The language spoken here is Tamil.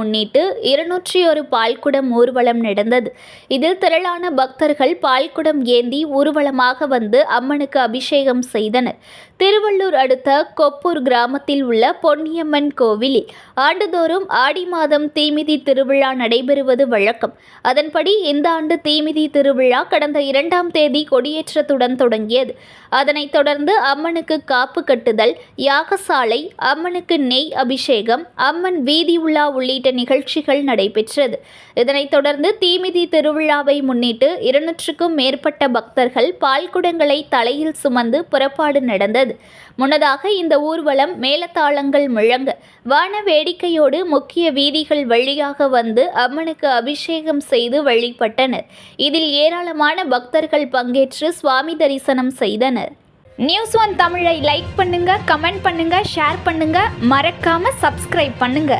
முன்னிட்டு இருநூற்றி ஒரு பால்குடம் ஊர்வலம் நடந்தது. இதில் திரளான பக்தர்கள் பால்குடம் ஏந்தி ஊர்வலமாக வந்து அம்மனுக்கு அபிஷேகம் செய்தனர். திருவள்ளூர் அடுத்த கொப்பூர் கிராமத்தில் உள்ள பொன்னியம்மன் கோவிலில் ஆண்டுதோறும் ஆடி மாதம் தீமிதி திருவிழா நடைபெறுவது வழக்கம். அதன்படி இந்த ஆண்டு தீமிதி திருவிழா கடந்த இரண்டாம் தேதி கொடியேற்றத்துடன் தொடங்கியது. அதனைத் தொடர்ந்து அம்மனுக்கு காப்பு கட்டுதல் யாகசாலை அம்மனுக்கு நெய் அபிஷேகம் அம்மன் வீதி உலா உள்ளிட்ட நிகழ்ச்சிகள் நடைபெற்றது. இதனைத் தொடர்ந்து தீமிதி திருவிழாவை முன்னிட்டு இருநூற்றுக்கும் மேற்பட்ட பக்தர்கள் பால்குடங்களை தலையில் சுமந்து புறப்பாடு நடந்தது. முன்னதாக இந்த ஊர்வலம் மேலதாளங்கள் முழங்க வான வேடிக்கையோடு முக்கிய வீதிகள் வழியாக வந்து அம்மனுக்கு அபிஷேகம் செய்து வழிபட்டனர். இதில் ஏராளமான பக்தர்கள் பங்கேற்று சுவாமி தரிசனம் செய்தனர். நியூஸ் ஒன் தமிழை லைக் பண்ணுங்க கமெண்ட் பண்ணுங்க ஷேர் பண்ணுங்க. மறக்காம சப்ஸ்கிரைப் பண்ணுங்க.